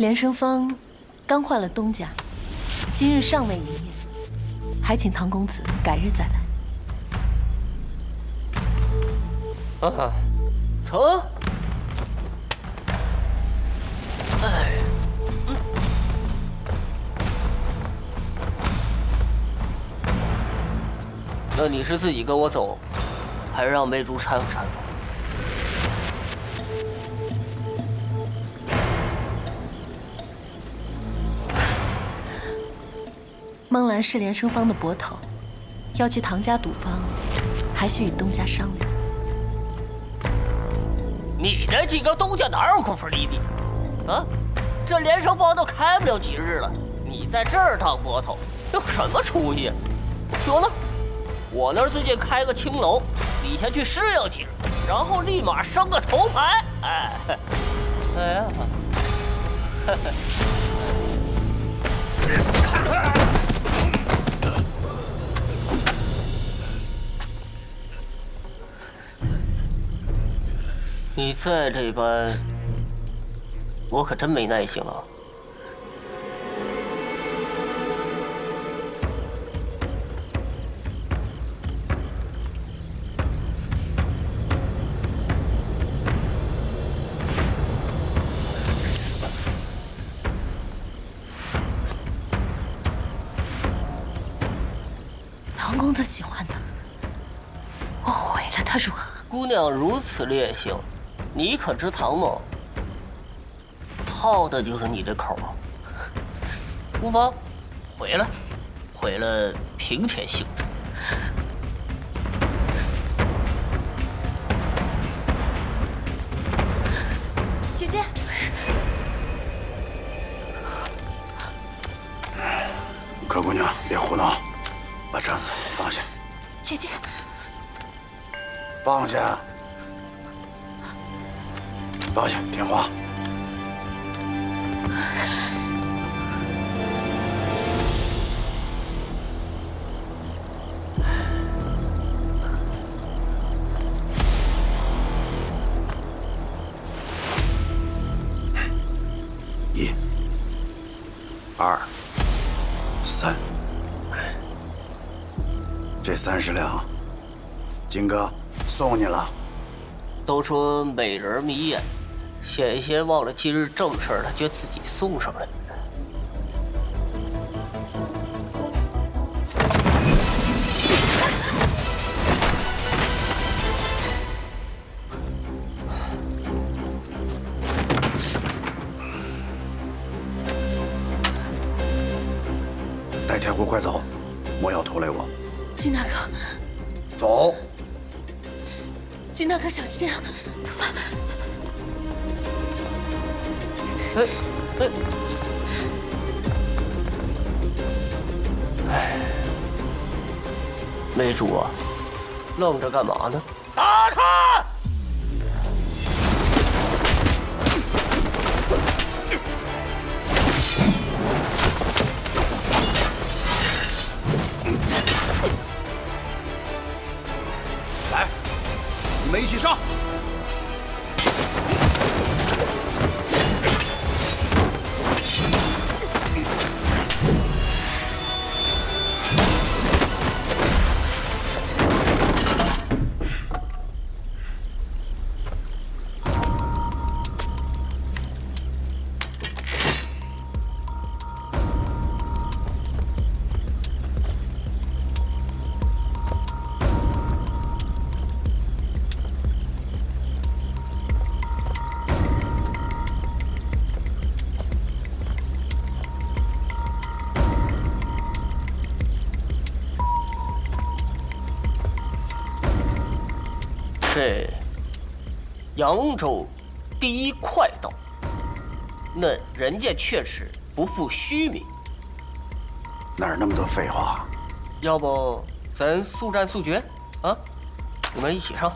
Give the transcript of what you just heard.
连生芳刚换了东家，今日尚未营业，还请唐公子改日再来。啊，成。哎，那你是自己跟我走，还是让梅竹搀扶搀扶？孟兰是连生芳的伯头，要去唐家赌坊，还需与东家商量。你那几个东家哪有功夫理你？啊，这连生芳都开不了几日了，你在这儿当伯头，有什么出息？行了，我那儿最近开个青楼，你先去适应几日，然后立马升个头牌。哎，哎呀！哈 哈你再这般，我可真没耐性了。唐公子喜欢的，我毁了他如何？姑娘如此烈性。你可知唐某好的就是你这口无妨，毁了，毁了平添兴致。姐姐，可姑娘别胡闹，把簪子放下。姐姐，放下。放下，听话。一、二、三，这三十两，金哥送你了。都说美人迷眼。险些忘了今日正事了，就自己送上来。戴天虎，快走，莫要拖累我。金大哥，走。金大哥，小心啊！走吧。哎哎！哎，梅主啊，愣着干嘛呢？打他！来，你们一起上！这扬州第一快刀，那人家确实不负虚名。哪儿那么多废话？要不咱速战速决啊？你们一起上。